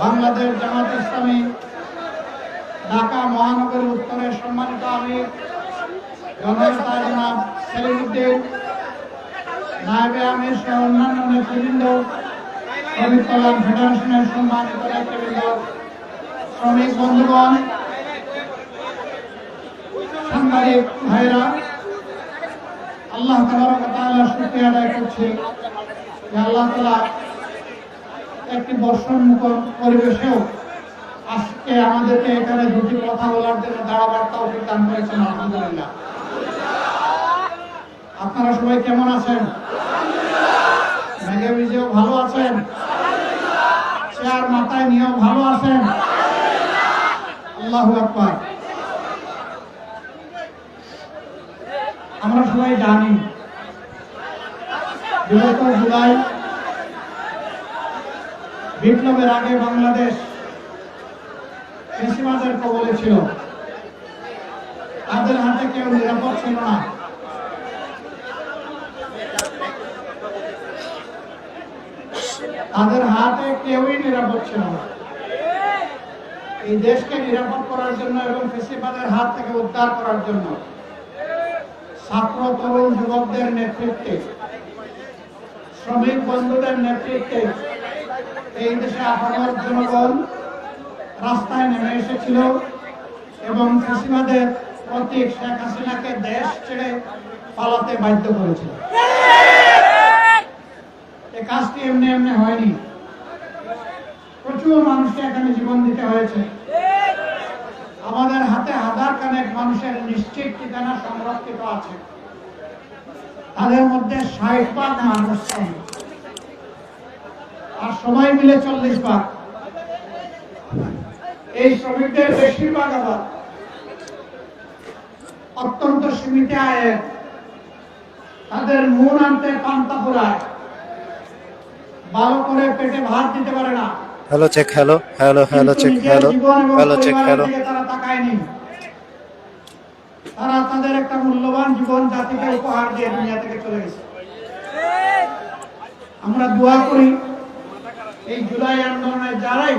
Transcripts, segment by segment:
বাংলাদেশ জামাত ইসলামী ঢাকা মহানগরী উত্তরের সম্মানিত আমি সহ অন্যান্য নেতৃবৃন্দ শ্রমিক কল্যাণ ফেডারেশনের সম্মানিত শ্রমিক বন্ধুগণ, সাংবাদিক ভাইরা আল্লাহ তাআলা শুকরিয়া আদায় করছি আল্লাহ তাআলা একটি বর্ষণ মুখর পরিবেশেও আজকে আমাদেরকে এখানে দুটি কথা বলার জন্য দাঁড়াবার তৌফিক দান করেছেন, আলহামদুলিল্লাহ। আপনারা সবাই কেমন আছেন? মেঘে ভিজেও ভালো আছেন? চেয়ার মাথায় নিয়েও ভালো আছেন? আল্লাহু আকবার। আমরা সবাই জানি। বিগত জুলাই, বিপ্লবের আগে বাংলাদেশ ফেসিবাদের কবলে ছিল। তাদের হাতে কেউ নিরাপদ ছিল না। তাদের হাতে কেউই নিরাপদ ছিল না। এই দেশকে নিরাপদ করার জন্য এবং ফেসিবাদের হাত থেকে উদ্ধার করার জন্য ছাত্র তরুণ যুবকদের নেতৃত্বে, শ্রমিক বন্ধুদের নেতৃত্বে এই দেশে আপামর জনগণ রাস্তায় নেমে এসেছিল এবং ফেসিবাদের প্রতীক শেখ হাসিনাকে দেশ ছেড়ে পালাতে বাধ্য করেছিল। এই কাজটি এমনি এমনি হয়নি। প্রচুর মানুষকে এখানে জীবন দিতে হয়েছে। আমাদের হাতে হাজার কানেক মানুষের নিশ্চিত ঠিকানা সংরক্ষিত আছে। তাদের মধ্যে ষাট ভাগ মানুষ আর সবাই মিলে চল্লিশ ভাগ। এই শ্রমিকদের বেশিরভাগ আবার অত্যন্ত সীমিত আয়ের। তাদের মন আনতে পান্তা পোড়ায়। ভালো করে পেটে ভাত দিতে পারে না। Hello check hello hello hello check hello hello check hello তারা তাদের একটা মূল্যবান জীবন জাতিকে উপহার দিয়ে দুনিয়া থেকে চলে গেছে আমরা দোয়া করি এই জুলাই আন্দোলনে যারাই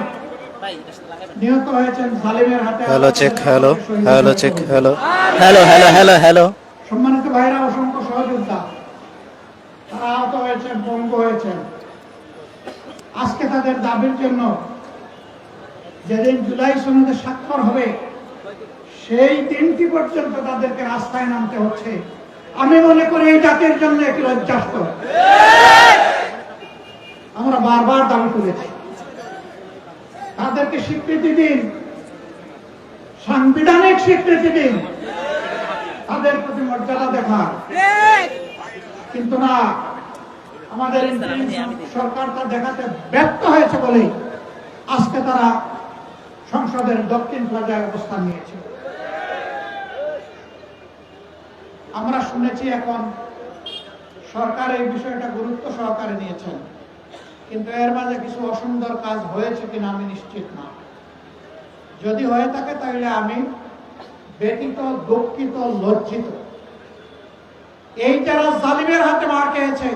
নিহত হয়েছেন জালিমের হাতে hello check hello hello check hello hello hello hello hello সম্মানিত ভাইরা অসংখ্য সহযোদ্ধা তারা আহত হয়েছেন পঙ্গু হয়েছেন। আজকে তাদের দাবির জন্য যেদিন জুলাই সনদে স্বাক্ষর হবে, সেই দিনটি পর্যন্ত তাদেরকে রাস্তায় নামতে হচ্ছে। আমি মনে করি এই জাতির জন্য একটি লজ্জাস্পদ আমরা বারবার দাবি করেছি। তাদেরকে স্বীকৃতি দিন। সাংবিধানিক স্বীকৃতি দিন। তাদের প্রতি মর্যাদা দেখা কিন্তু না আমাদের সরকার তা দেখাতে ব্যর্থ হয়েছে বলেই আজকে তারা সংসদের দক্ষিণ প্লাজায় অবস্থান নিয়েছে। আমরা শুনেছি এখন সরকার এই বিষয়টা গুরুত্ব সহকারে নিয়েছেন, কিন্তু এর মাঝে কিছু অসুন্দর কাজ হয়েছে কিনা আমি নিশ্চিত না। যদি হয়ে থাকে তাহলে আমি ব্যতীত দুঃখিত, লজ্জিত। এই যারা জালিমের হাতে মার খেয়েছে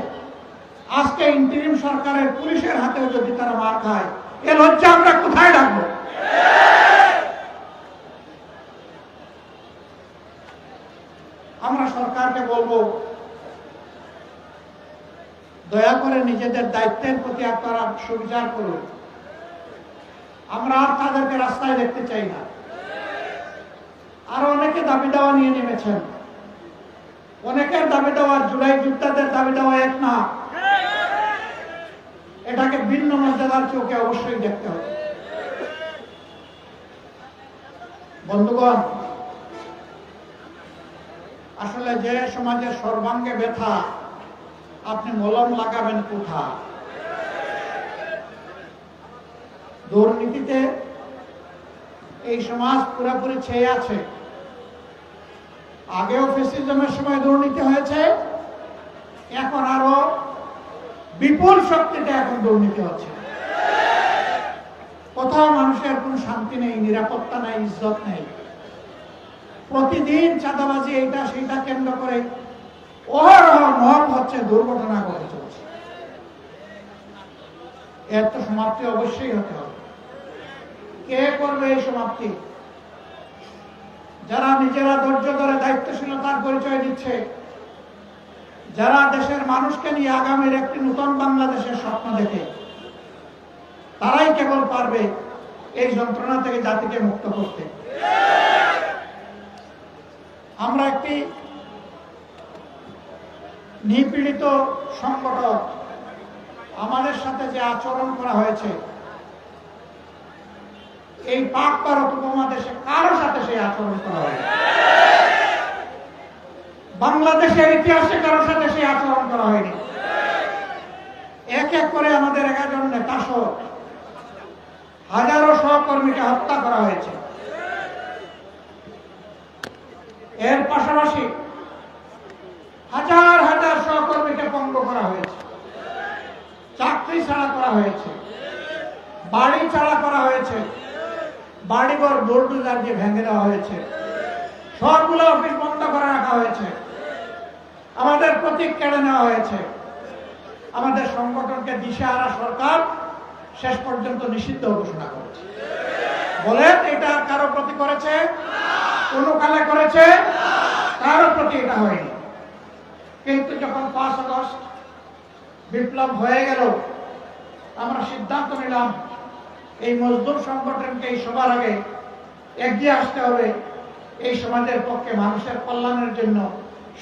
আজকে ইন্টারিম সরকারের পুলিশের হাতেও যদি তারা মার খায়, এ লজ্জা আমরা কোথায় রাখব? আমরা সরকারকে বলব, দয়া করে নিজেদের দায়িত্বের প্রতি আপনারা সুবিচার করুন। আমরা আর তাদেরকে রাস্তায় দেখতে চাই না। আরও অনেকে দাবি দেওয়া নিয়ে নেমেছেন। অনেকের দাবি দেওয়া জুলাই যোদ্ধাদের দাবি দেওয়া এক না। এটাকে ভিন্ন মর্যাদার চোখে অবশ্যই দেখতে হবে। বন্ধুগণ, আসলে যে সমাজের সর্বাঙ্গে ব্যথা, আপনি মলম লাগাবেন কোথা দুর্নীতিতে এই সমাজ পুরোপুরি ছেয়ে আছে। আগেও ফেসিজমের সময় দুর্নীতি হয়েছে, এখন আরও বিপুল শক্তিতে এখন দুর্নীতি হচ্ছে। কোথাও মানুষের কোনো শান্তি নেই, নিরাপত্তা নেই, ইজ্জত নেই। প্রতিদিন চাঁদাবাজি এইটা সেইটা কেন্দ্র করে অহরহ মহৎ হচ্ছে, দুর্ঘটনা ঘটে চলছে। এর তো সমাপ্তি অবশ্যই হতে হবে। কে করবে এই সমাপ্তি? যারা নিজেরা ধৈর্য ধরে দায়িত্বশীলতার পরিচয় দিচ্ছে যারা দেশের মানুষকে নিয়ে আগামীর একটি নতুন বাংলাদেশের স্বপ্ন দেখে, তারাই কেবল পারবে এই যন্ত্রণা থেকে জাতিকে মুক্ত করতে। আমরা একটি নিপীড়িত সংগঠন আমাদের সাথে যে আচরণ করা হয়েছে, এই পাক ভারত উপমহাদেশে কারও সাথে সেই আচরণ করা হয়নি। বাংলাদেশের ইতিহাসে কারোর সাথে সেই আচরণ করা হয়নি। এক এক করে আমাদের এগারোজন নেতা সহ হাজারো সহকর্মীকে হত্যা করা হয়েছে। এর পাশাপাশি হাজার হাজার সহকর্মীকে পঙ্গ করা হয়েছে। চাকরি ছাড়া করা হয়েছে। বাড়ি ছাড়া করা হয়েছে। বাড়িঘর বোল্ডুজার দিয়ে ভেঙে দেওয়া হয়েছে। সবগুলো অফিস বন্ধ করে রাখা হয়েছে। আমাদের প্রতীক কেড়ে নেওয়া হয়েছে। আমাদের সংগঠনকে দিশেহারা সরকার শেষ পর্যন্ত নিষিদ্ধ ঘোষণা করেছে। বলেন, এটা কারও প্রতি করেছে? কোন কালে করেছে? কারও প্রতি এটা হয়নি। কিন্তু যখন পাঁচ আগস্ট বিপ্লব হয়ে গেল, আমরা সিদ্ধান্ত নিলাম, এই মজদুর সংগঠনকে এই সবার আগে এগিয়ে আসতে হবে। এই সমাজের পক্ষে মানুষের কল্যাণের জন্য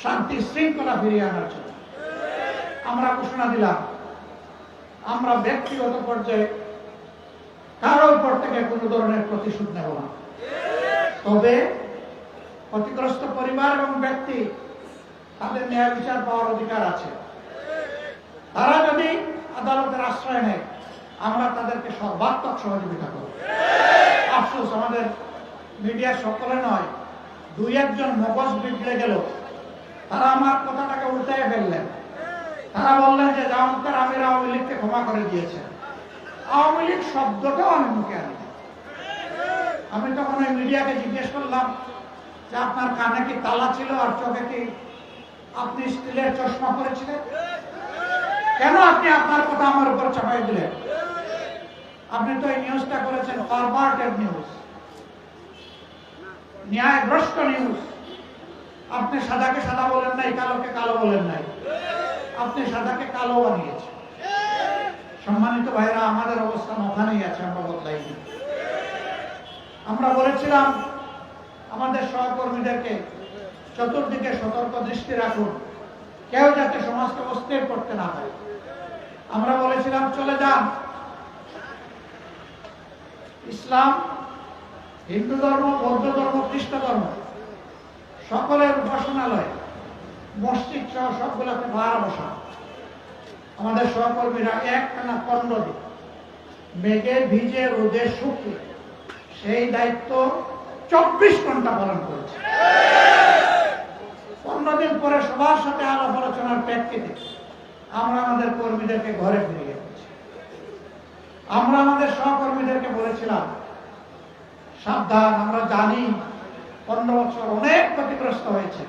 শান্তি শৃঙ্খলা ফিরিয়ে আনার জন্য। আমরা ঘোষণা দিলাম, আমরা ব্যক্তিগত পর্যায়ে কারও উপর থেকে কোনো ধরনের প্রতিশোধ নেব না। তবে ক্ষতিগ্রস্ত পরিবার এবং ব্যক্তি তাদের ন্যায় বিচার পাওয়ার অধিকার আছে। তারা যদি আদালতের আশ্রয় নেয়, আমরা তাদেরকে সর্বাত্মক সহযোগিতা করব। আফসোস, আমাদের মিডিয়ার সকলে নয়, দুই একজন মগজ বিগড়ে গেল। তারা আমার কথাটাকে উল্টাই ফেললেন। তারা বললেন যে জামাতের আমির আওয়ামী লীগকে ক্ষমা করে দিয়েছেন। আওয়ামী লীগ শব্দটাও আমি মুখে আনি। আমি তখন ওই মিডিয়াকে জিজ্ঞেস করলাম যে, আপনার কানে কি তালা ছিল আর চোখে কি আপনি স্টিলের চশমা পরেছিলেন? কেন আপনি আপনার কথা আমার উপর চাপাই দিলেন? আপনি তো এই নিউজটা করেছেন পারভার্টেড নিউজ ন্যায়গ্রস্ত নিউজ আপনি সাদাকে সাদা বলেন নাই, কালোকে কালো বলেন নাই। আপনি সাদাকে কালো বানিয়েছেন। সম্মানিত ভাইরা আমাদের অবস্থান ওখানেই আছে, আমরা বদলাইনি। আমরা বলেছিলাম, আমাদের সহকর্মীদেরকে চতুর্দিকে সতর্ক দৃষ্টি রাখুন, কেউ যাতে সমাজকে অস্থির করতে না পারে। আমরা বলেছিলাম, চলে যান। ইসলাম হিন্দু ধর্ম, বৌদ্ধ ধর্ম, খ্রিস্ট ধর্ম সকলের উপাসনালয়, মসজিদ সহ সবগুলোতে ভাড়া বসা। আমাদের সহকর্মীরা এক টানা পনেরো দিন মেঘে ভিজে রোদে শুকিয়ে সেই দায়িত্ব চব্বিশ ঘণ্টা পালন করেছে। পনেরো দিন পরে সবার সাথে আলাপ আলোচনার প্রেক্ষিতে আমরা আমাদের কর্মীদেরকে ঘরে ফিরিয়ে দিচ্ছি আমরা আমাদের সহকর্মীদেরকে বলেছিলাম, সাবধান, আমরা জানি পনেরো বছর অনেক ক্ষতিগ্রস্ত হয়েছে।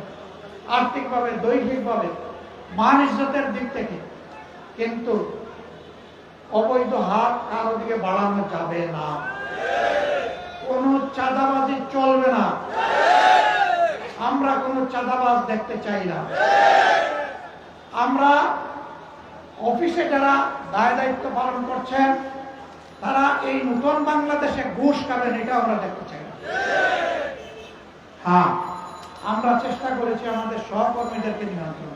আর্থিকভাবে, দৈহিকভাবে, মান ইজ্জতের দিক থেকে। কিন্তু অবৈধ হাত কারও দিকে বাড়ানো যাবে না। কোন চাঁদাবাজি চলবে না। আমরা কোন চাঁদাবাজ দেখতে চাই না। আমরা অফিসে যারা দায় দায়িত্ব পালন করছেন, তারা এই নতুন বাংলাদেশে ঘুষ খাবেন এটা আমরা দেখতে চাই না। হ্যাঁ আমরা চেষ্টা করেছি আমাদের সহকর্মীদেরকে নিয়ন্ত্রণ।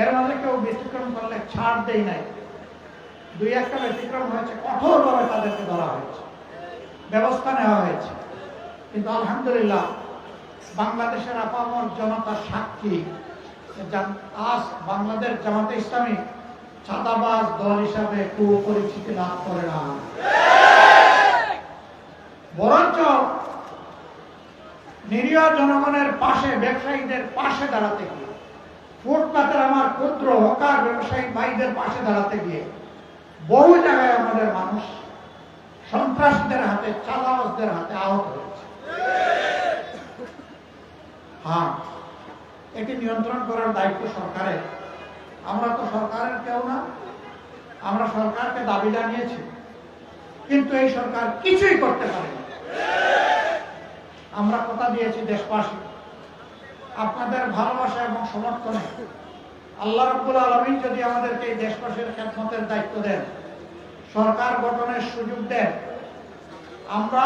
এর মাঝে কেউ ব্যতিক্রম করলে ছাড় দেই নাই। দুই একটা ব্যতিক্রম হয়েছে, কঠোরভাবে তাদেরকে ধরা হয়েছে, ব্যবস্থা নেওয়া হয়েছে। কিন্তু আলহামদুলিল্লাহ, বাংলাদেশের আপামর জনতার সাক্ষী আজ বাংলাদেশ জামাতে ইসলামী চাঁদাবাজ দল হিসাবে কুপরিচিতি লাভ করে না। বরঞ্চ নিরীহ জনগণের পাশে, ব্যবসায়ীদের পাশে দাঁড়াতে গিয়ে, ফুটপাতের আমার ক্ষুদ্র হকার ব্যবসায়ী ভাইদের পাশে দাঁড়াতে গিয়ে, বহু জায়গায় আমাদের মানুষ সন্ত্রাসীদের হাতে, চাঁদাবাজদের হাতে আহত হয়েছে। হ্যাঁ এটি নিয়ন্ত্রণ করার দায়িত্ব সরকারের। আমরা তো সরকারের কেউ না, আমরা সরকারকে দাবি জানিয়েছি, কিন্তু এই সরকার কিছুই করতে পারে না আমরা কথা দিয়েছি দেশবাসী। আপনাদের ভালোবাসা এবং সমর্থনে আল্লাহ রব্বুল আলমী যদি আমাদেরকে এই দেশবাসীর খেদমতের দায়িত্ব দেন, সরকার গঠনের সুযোগ দেন, আমরা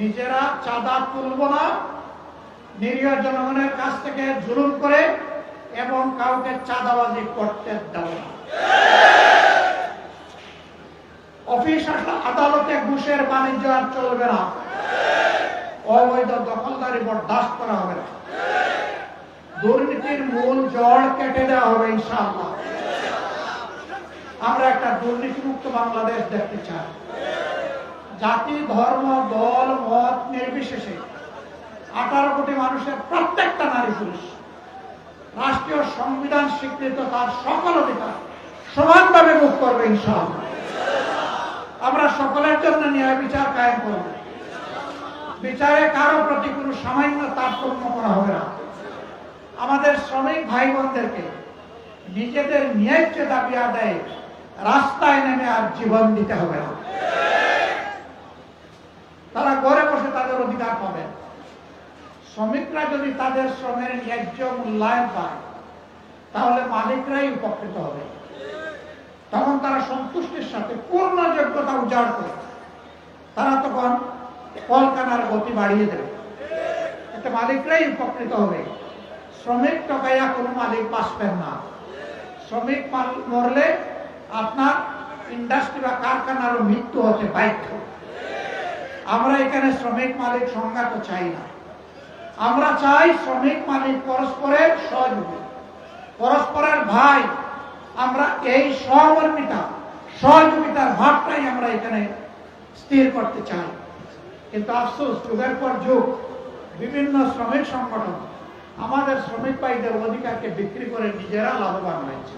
নিজেরা চাঁদা তুলব না, নিরীহ জনগণের কাছ থেকে জুলুম করে এবং কাউকে চাঁদাবাজি করতে দেব না। অফিস আদালতে ঘুষের বাণিজ্য আর চলবে না। অবৈধ দখলদারি বরদাস্ত করা হবে না। দুর্নীতির মূল জড় কেটে দেওয়া হবে ইনশাআল্লাহ। আমরা একটা দুর্নীতিমুক্ত বাংলাদেশ দেখতে চাই। জাতি, ধর্ম, দল, মত নির্বিশেষে আঠারো কোটি মানুষের প্রত্যেকটা নারী পুরুষ রাষ্ট্রীয় সংবিধান স্বীকৃত তার সকল অধিকার সমানভাবে মুখ করবে ইনশাআল্লাহ। আমরা সকলের জন্য ন্যায় বিচার কায়েম করব। বিচারে কারও প্রতি কোনো সামান্য তারতম্য করা হবে না। আমাদের শ্রমিক ভাই বোনদেরকে নিজেদের ন্যায্য দাবি আদায়ে রাস্তায় নেমে আর জীবন দিতে হবে না। তারা ঘরে বসে তাদের অধিকার পাবেন। শ্রমিকরা যদি তাদের শ্রমের ন্যায্য মূল্যায়ন পায়, তাহলে মালিকরাই উপকৃত হবে। তখন তারা সন্তুষ্টির সাথে পূর্ণ যোগ্যতা উজাড় করে। তারা তখন কলকাতার গতি বাড়িয়ে দেবে। এতে মালিকরাই উপকৃত হবে। শ্রমিক টকাইয়া কোনো মালিক বাঁচবেন না। শ্রমিক মরলে আপনার ইন্ডাস্ট্রি বা কারখানারও মৃত্যু হতে বাধ্য। আমরা এখানে শ্রমিক মালিক সংজ্ঞা তো চাই না। আমরা চাই শ্রমিক মালিক পরস্পরের সহযোগী। পরস্পরের ভাই, আমরা এই সহমর্মিতা, সহযোগিতার ভাবটাই আমরা এখানে স্থির করতে চাই। কিন্তু আফসোস, যুগের পর যুগ, বিভিন্ন শ্রমিক সংগঠন আমাদের শ্রমিক ভাইদের অধিকারকে বিক্রি করে নিজেরা লাভবান হয়েছে।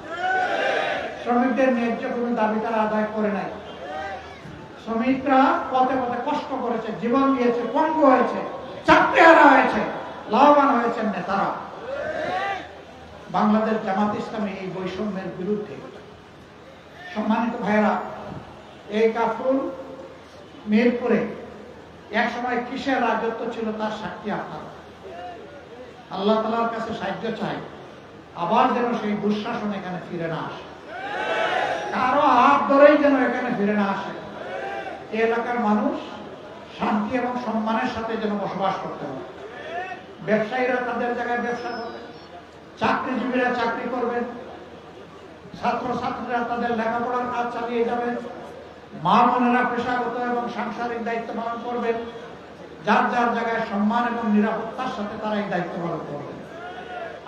শ্রমিকদের ন্যায্য কোনো দাবি তারা আদায় করে নাই। শ্রমিকরা পথে পথে কষ্ট করেছে, জীবন দিয়েছে, পঙ্গু হয়েছে চাকরি হারা হয়েছে, লাভবান হয়েছেন নেতারা। বাংলাদেশ জামাত ইসলামী এই বৈষম্যের বিরুদ্ধে সম্মানিত ভাইরা এই কাফরুল মিরপুরে এক সময় কিসের রাজত্ব ছিল তার সাক্ষী আপনারা আল্লাহ তালার কাছে সাহায্য চাই আবার যেন সেই দুঃশাসন এখানে ফিরে না আসে। কারও হাত ধরেই যেন এখানে ফিরে না আসে। এই এলাকার মানুষ শান্তি এবং সম্মানের সাথে যেন বসবাস করতে হবে ব্যবসায়ীরা তাদের জায়গায় ব্যবসা করবে, চাকরিজীবীরা চাকরি করবেন ছাত্র ছাত্রীরা তাদের লেখাপড়ার কাজ চালিয়ে যাবেন মা বোনেরা পেশাগত এবং সাংসারিক দায়িত্ব পালন করবেন। যার যার জায়গায় সম্মান এবং নিরাপত্তার সাথে তারা এই দায়িত্ব পালন করবেন।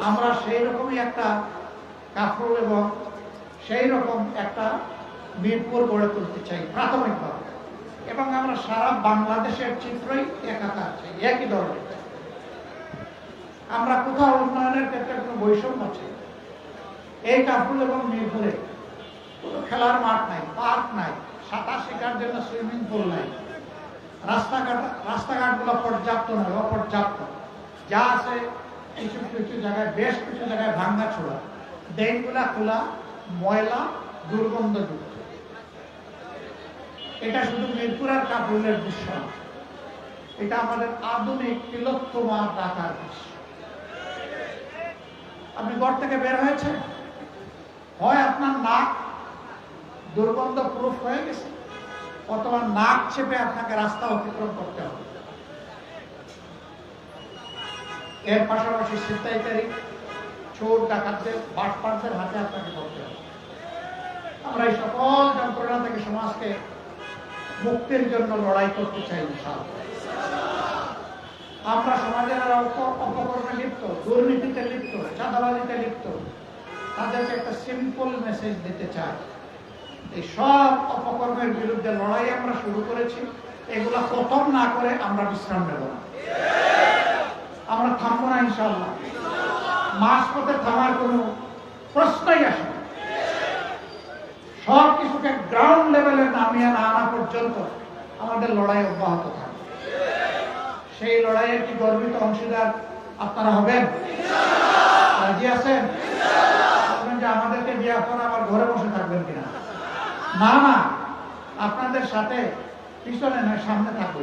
আমরা সেই রকমই একটা কাপড় এবং সেই রকম একটা মিরপুর গড়ে তুলতে চাই প্রাথমিকভাবে। এবং আমরা সারা বাংলাদেশের চিত্রই একাকার চাই, একই ধরনের আমরা কোথাও উন্নয়নের ক্ষেত্রে কোনো বৈষম্য চাই এই কাপড় এবং মিরপুরে কোনো খেলার মাঠ নাই, পার্ক নাই সাঁতার শেখার জন্য সুইমিং পুল নাই? রাস্তাঘাট, রাস্তাঘাটগুলো পর্যাপ্ত নয়, অপর্যাপ্ত। যা আছে কিছু কিছু জায়গায়, বেশ কিছু জায়গায় ভাঙ্গা ছোড়া। ড্রেনগুলা খোলা ময়লা দুর্গন্ধযুক্ত এটা শুধু মিরপুর আর কাপড়ের দৃশ্য না, এটা আমাদের আধুনিক তিলোত্তমা ঢাকার দৃশ্য। আপনি ঘর থেকে বের হয়েছে হয় আপনার নাক দুর্গন্ধ প্রুফ হয়ে গেছে। অথবা নাক চেপে আপনাকে রাস্তা অতিক্রম করতে হবে। এর পাশাপাশি ছিনতাইকারী চোর, ডাকাতদের বাটপাটদের হাতে আপনাকে পড়তে হবে। আমরা এই সকল যন্ত্রণা থেকে সমাজকে মুক্তির জন্য লড়াই করতে চাই। আমরা সমাজের অপকর্মে লিপ্ত, দুর্নীতিতে লিপ্ত, চাঁদাবাজিতে লিপ্ত, তাদেরকে একটা সিম্পল মেসেজ দিতে চাই। এই সব অপকর্মের বিরুদ্ধে লড়াই আমরা শুরু করেছি। এগুলা প্রথম না করে আমরা বিশ্রাম নেব না। আমরা থামবো না ইনশাল্লাহ মাস পথে থামার কোনো প্রশ্নই আসে সব কিছুকে গ্রাউন্ড লেভেলে নামিয়ে না আনা পর্যন্ত আমাদের লড়াই অব্যাহত থাকবে। সেই লড়াইয়ের কি গর্বিত অংশীদার আপনারা হবেন? রাজি আছেন? যে আমাদেরকে বিয়ে পর আবার ঘরে বসে থাকবেন কিনা? না না, আপনাদের সাথে পিছনে নয়, সামনে থাকব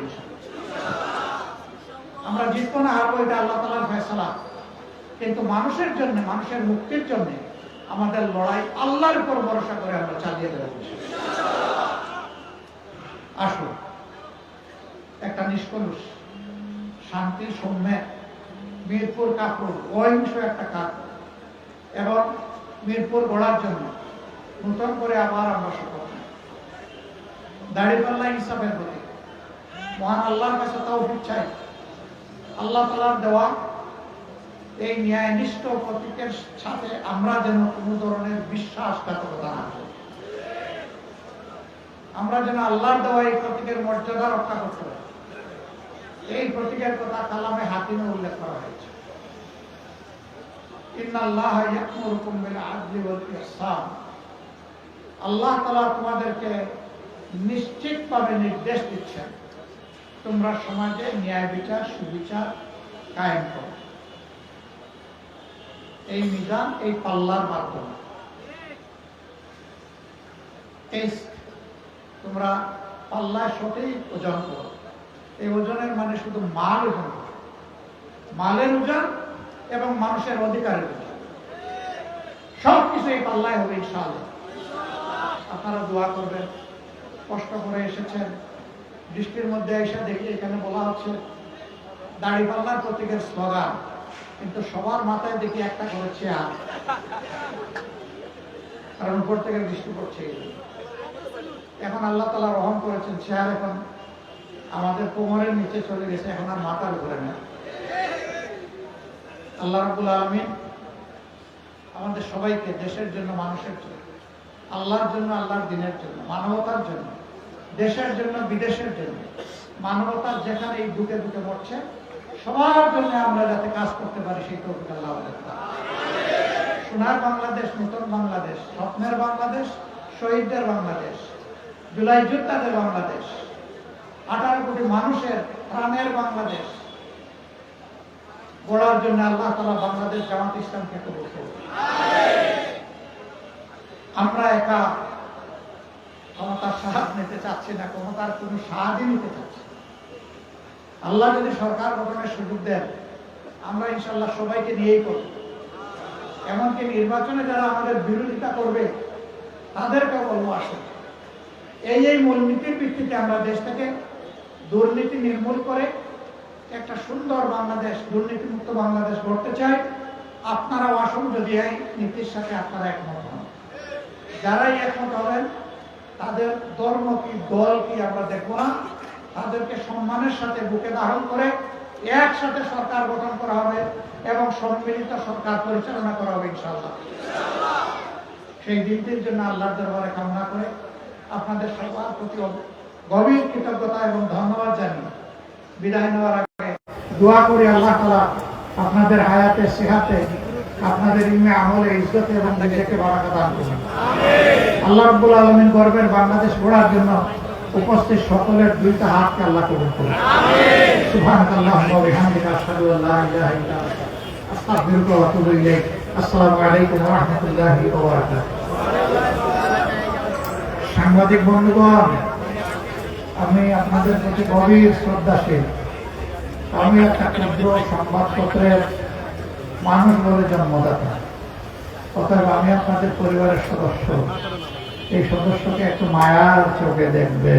আমরা জিতবো না, হারবো, এটা আল্লাহ তালার ফেসলা কিন্তু মানুষের জন্য, মানুষের মুক্তির জন্য আমাদের লড়াই আল্লাহর উপর ভরসা করে আমরা চালিয়ে দেবো আসুন, একটা নিষ্কলুষ, শান্তি, সৌম্য, মিরপুর কাপড়, অহিংস একটা কাজ এবং মিরপুর গড়ার জন্য নূতন করে আবার আমরা শপথ। দাড়িপাল্লা হিসাবের প্রতি মহান আল্লাহর কাছে তাও চাই। আল্লাহ তালার দেওয়া এই ন্যায়নিষ্ঠ প্রতীকের সাথে আমরা যেন কোনো ধরনের বিশ্বাসঘাতকতা না আমরা যেন আল্লাহর দেওয়া এই প্রতীকের মর্যাদা রক্ষা করতে পারি। এই প্রতীকের কথা কালামে হাতিমে উল্লেখ করা হয়েছে। ইন্নাল্লাহ ইয়া'মুরুকুম বিল আদলি ওয়াল ইহসান। আল্লাহ তাআলা তোমাদেরকে নিশ্চিতভাবে নির্দেশ দিচ্ছেন, তোমরা সমাজে ন্যায় বিচার, সুবিচার কায়েম করো। এই মিজান এই পাল্লার মাধ্যমে। তোমরা পাল্লায় সঠিক ওজন করো। এই ওজনের মানে শুধু মাল ওজন মালের ওজন এবং মানুষের অধিকারের ওজন। সবকিছু এই পাল্লায় হবে ইনশাআল্লাহ। আপনারা দোয়া করবেন। কষ্ট করে এসেছেন। বৃষ্টির মধ্যে এসে দেখি এখানে বলা হচ্ছে দাড়ি পাল্লার প্রতীকের স্লোগান। কিন্তু সবার মাথায় দেখি একটা করে চেয়ার। কারণ উপর থেকে বৃষ্টি পড়ছে। এখন আল্লাহ তালা রহম করেছেন, চেয়ার এখন আমাদের কোমরের নিচে চলে গেছে, এখন আর মাথার উপরে না। আল্লাহ রাবুল আলমিন আমাদের সবাইকে দেশের জন্য, মানুষের জন্য আল্লাহর জন্য, আল্লাহর দিনের জন্য, মানবতার জন্য, দেশের জন্য, বিদেশের জন্য। মানবতার যেখানে এই দুকে দুকে মরছে, সবার জন্য আমরা যাতে কাজ করতে পারি, সেই তৌফিক আল্লাহ সোনার বাংলাদেশ, নতুন বাংলাদেশ, স্বপ্নের বাংলাদেশ, শহীদদের বাংলাদেশ, জুলাই যোদ্ধাদের বাংলাদেশ, আঠারো কোটি মানুষের প্রাণের বাংলাদেশ। গড়ার জন্য আল্লাহ তালা বাংলাদেশ জামাত ইসলামকে কবুল করুন। আমরা একা ক্ষমতার সাহায্য নিতে চাচ্ছি না, ক্ষমতার কোনো সাহায্য নিতে চাচ্ছি আল্লাহ যদি সরকার গঠনের সুযোগ দেন, আমরা ইনশাল্লাহ সবাইকে নিয়েই করব। এমনকি নির্বাচনে যারা আমাদের বিরোধিতা করবে তাদেরকে বলব আসুন। এই এই মূলনীতির ভিত্তিতে আমরা দেশ থেকে দুর্নীতি নির্মূল করে একটা সুন্দর বাংলাদেশ, দুর্নীতিমুক্ত বাংলাদেশ গড়তে চাই। আপনারাও আসুন যদি এই নীতির সাথে আপনারা একমত। যারাই একমত হবেন, তাদের ধর্ম কি, দল কি আমরা দেখব না। তাদেরকে সম্মানের সাথে বুকে ধারণ করে একসাথে সরকার গঠন করা হবে এবং সম্মিলিত সরকার পরিচালনা করা হবে, ইনশাআল্লাহ। সেই দিনটির জন্য আল্লাহর দরবারে কামনা করে আপনাদের সবার প্রতি গভীর কৃতজ্ঞতা এবং ধন্যবাদ জানিয়ে বিদায় নেওয়ার আগে দোয়া করি আল্লাহ তালা আপনাদের হায়াতে, সেহাতে আপনাদের ইমে আমলে ইজ্জতে এবং নিজেকে বারাকা দান করুন। আল্লাহ রব্বুল আলমিন গর্বের বাংলাদেশ গড়ার জন্য উপস্থিত সকলের দুইটা হাতকে আল্লাহ কবুল করুন। আসসালামু আলাইকুম ওয়া রাহমাতুল্লাহি ওয়া বারাকাতুহু। সাংবাদিক বন্ধুগণ আমি আপনাদের প্রতি গভীর শ্রদ্ধাশীল। আমি একটা ক্ষুদ্র সংবাদপত্রের মানুষ বলে জন্মদাতা অতএব আমি আপনাদের পরিবারের সদস্য। এই সদস্যকে একটু মায়ার চোখে দেখবে।